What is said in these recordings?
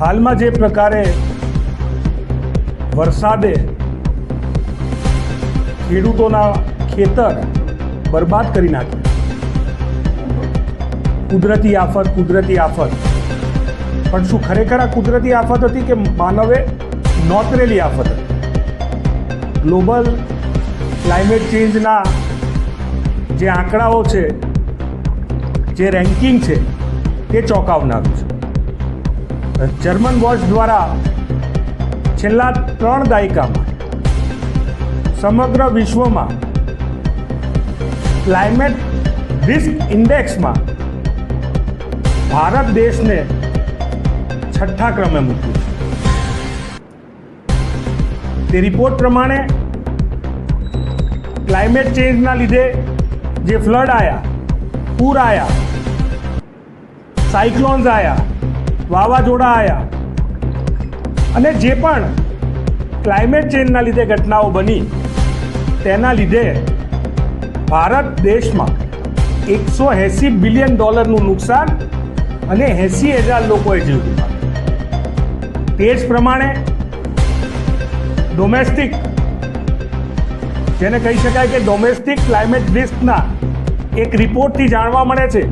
હાલમાં જે પ્રકારે વરસાદે ખેડૂતોના ખેતર બરબાદ કરી નાખ્યું. કુદરતી આફત કુદરતી આફત. પણ શું ખરેખર આ કુદરતી આફત હતી કે માનવે નોતરેલી આફત હતી? ગ્લોબલ ક્લાઇમેટ ચેન્જના જે આંકડાઓ છે, જે રેન્કિંગ છે, તે ચોંકાવનારું છે. જર્મન વોચ દ્વારા છેલ્લા ત્રણ દાયકામાં સમગ્ર વિશ્વમાં ક્લાઇમેટ રિસ્ક ઇન્ડેક્સમાં ભારત દેશને છઠ્ઠા ક્રમે મૂક્યું છે. તે રિપોર્ટ પ્રમાણે ક્લાઇમેટ ચેન્જના લીધે જે ફ્લડ આવ્યા પૂર આવ્યા સાયક્લોન્સ આવ્યા વાવાઝોડા આવ્યા અને જે પણ ક્લાઇમેટ ચેન્જના લીધે ઘટનાઓ બની, તેના લીધે ભારત દેશમાં એકસો એંસી બિલિયન ડોલરનું નુકસાન અને એંસી હજાર લોકોએ જીવ ગુમાવ્યો તે જ પ્રમાણે ડોમેસ્ટિક જેને કહી શકાય કે ડોમેસ્ટિક ક્લાઇમેટ રિસ્કના એક રિપોર્ટથી જાણવા મળે છે.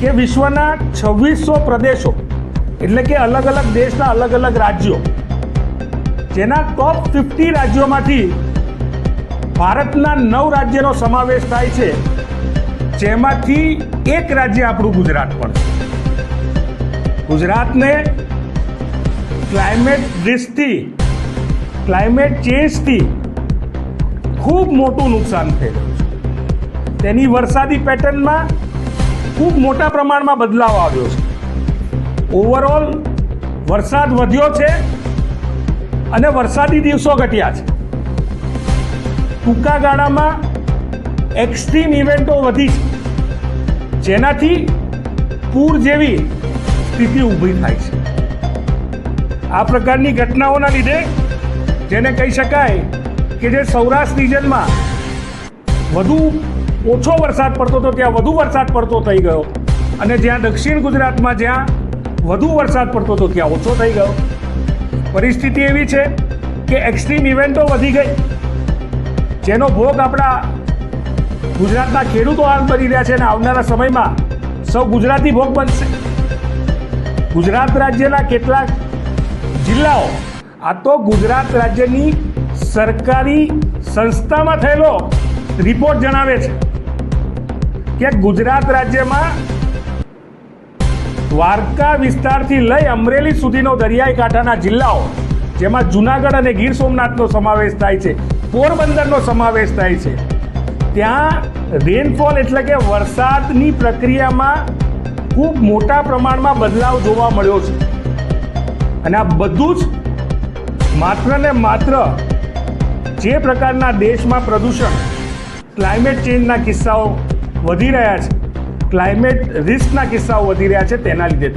કે વિશ્વના છવ્વીસો પ્રદેશો, એટલે કે અલગ અલગ દેશના અલગ અલગ રાજ્યો, જેના ટોપ ફિફ્ટી રાજ્યોમાંથી ભારતના નવ રાજ્યનો સમાવેશ થાય છે, જેમાંથી એક રાજ્ય આપણું ગુજરાત પણ ગુજરાતને ક્લાઇમેટ રિસ્કથી ક્લાઇમેટ ચેન્જથી ખૂબ મોટું નુકસાન રહ્યું છે. તેની વરસાદી પેટર્નમાં ખૂબ મોટા પ્રમાણમાં બદલાવ આવ્યો છે. ઓવરઓલ વરસાદ વધ્યો છે અને વરસાદી દિવસો ઘટ્યા છે. ટૂંકા ગાળામાં એક્સ્ટ્રીમ ઇવેન્ટો વધી છે. જેનાથી પૂર જેવી સ્થિતિ ઊભી થાય છે. આ પ્રકારની ઘટનાઓના લીધે જેને કહી શકાય કે જે સૌરાષ્ટ્ર રિજનમાં વધુ ઓછો વરસાદ પડતો હતો, ત્યાં વધુ વરસાદ પડતો થઈ ગયો. અને જ્યાં દક્ષિણ ગુજરાતમાં જ્યાં વધુ વરસાદ પડતો હતો, ત્યાં ઓછો થઈ ગયો. પરિસ્થિતિ એવી છે કે એક્સ્ટ્રીમ ઇવેન્ટો વધી ગઈ. જેનો ભોગ આપણા ગુજરાતના ખેડૂતો હાલ બની રહ્યા છે અને આવનારા સમયમાં સૌ ગુજરાતી ભોગ બનશે. ગુજરાત રાજ્યના કેટલાક જિલ્લાઓ, આ તો ગુજરાત રાજ્યની સરકારી સંસ્થામાં થયેલો રિપોર્ટ જણાવે છે. કે ગુજરાત રાજ્યમાં દ્વારકા વિસ્તારથી લઈ અમરેલી સુધીનો દરિયાઈ કાંઠાના જિલ્લાઓ, જેમાં જુનાગઢ અને ગીર સોમનાથનો સમાવેશ થાય છે, પોરબંદરનો સમાવેશ થાય છે. ત્યાં રેનફોલ એટલે કે વરસાદની પ્રક્રિયામાં ખૂબ મોટા પ્રમાણમાં બદલાવ જોવા મળ્યો છે. અને આ બધું જ માત્ર ને માત્ર જે પ્રકારના દેશમાં પ્રદૂષણ ક્લાઇમેટ ચેન્જના કિસ્સાઓ વધી રહ્યા છે. ક્લાઇમેટ રિસ્કના કિસ્સાઓ વધી રહ્યા છે તેના લીધે.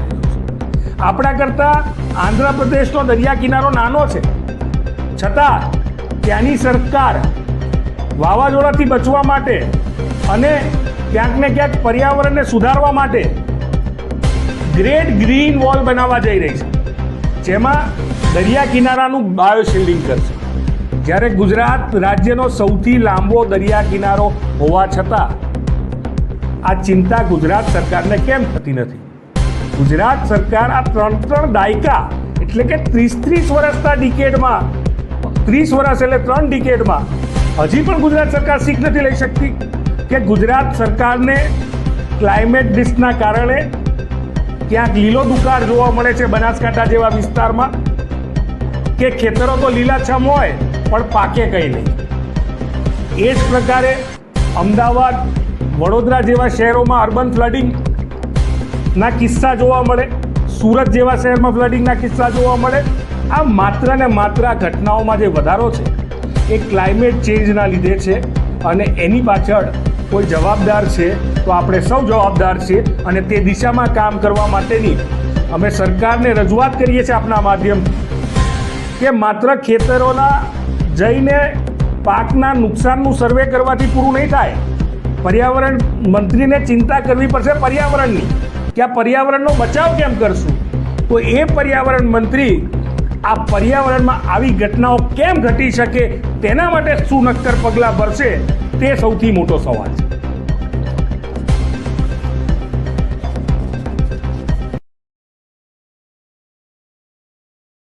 આપણા કરતાં આંધ્રપ્રદેશનો દરિયા કિનારો નાનો છે. છતાં ત્યાંની સરકાર વાવાઝોડાથી બચવા માટે અને ક્યાંક ને ક્યાંક પર્યાવરણને સુધારવા માટે ગ્રેટ ગ્રીન વોલ બનાવવા જઈ રહી છે. જેમાં દરિયા કિનારાનું બાયોશિલ્ડિંગ કરશે. જ્યારે ગુજરાત રાજ્યનો સૌથી લાંબો દરિયા કિનારો હોવા છતાં આ ચિંતા ગુજરાત સરકારને કેમ થતી નથી? ગુજરાત સરકાર આ ત્રણ ત્રણ દાયકા, એટલે કે ત્રીસ ત્રીસ વર્ષના ડિકેડમાં, ત્રીસ વર્ષ એટલે ત્રણ ડિકેડમાં, હજી પણ ગુજરાત સરકાર શીખ નથી લઈ શકતી કે ગુજરાત સરકારને ક્લાઇમેટ રિસ્કના કારણે ક્યાંક લીલો દુકાળ જોવા મળે છે બનાસકાંઠા જેવા વિસ્તારમાં, કે ખેતરો તો લીલાછમ હોય, પણ પાકે કંઈ નહીં. એ જ પ્રકારે અમદાવાદ વડોદરા જેવા શહેરોમાં અર્બન ફ્લડિંગ ના કિસ્સા જોવા મળે, સુરત જેવા શહેરમાં ફ્લડિંગના કિસ્સા જોવા મળે. આ માત્ર ને માત્ર ઘટનાઓમાં જે વધારો છે, એ ક્લાઇમેટ ચેન્જના લીધે છે. અને એની પાછળ કોઈ જવાબદાર છે, તો આપણે સૌ જવાબદાર છીએ અને તે દિશામાં કામ કરવા માટેની અમે સરકારને રજૂઆત કરીએ છીએ આપના માધ્યમ કે માત્ર ખેતરોના જઈને પાકના નુકસાનનું સર્વે કરવાથી પૂરું નહીં થાય. પર્યાવરણ મંત્રીને ચિંતા કરવી પડશે પર્યાવરણની. કે આ પર્યાવરણનો બચાવ કેમ કરશું? તો એ પર્યાવરણ મંત્રી આ પર્યાવરણમાં આવી ઘટનાઓ કેમ ઘટી શકે, તેના માટે શું નક્કર પગલાં ભરશે, તે સૌથી મોટો સવાલ છે.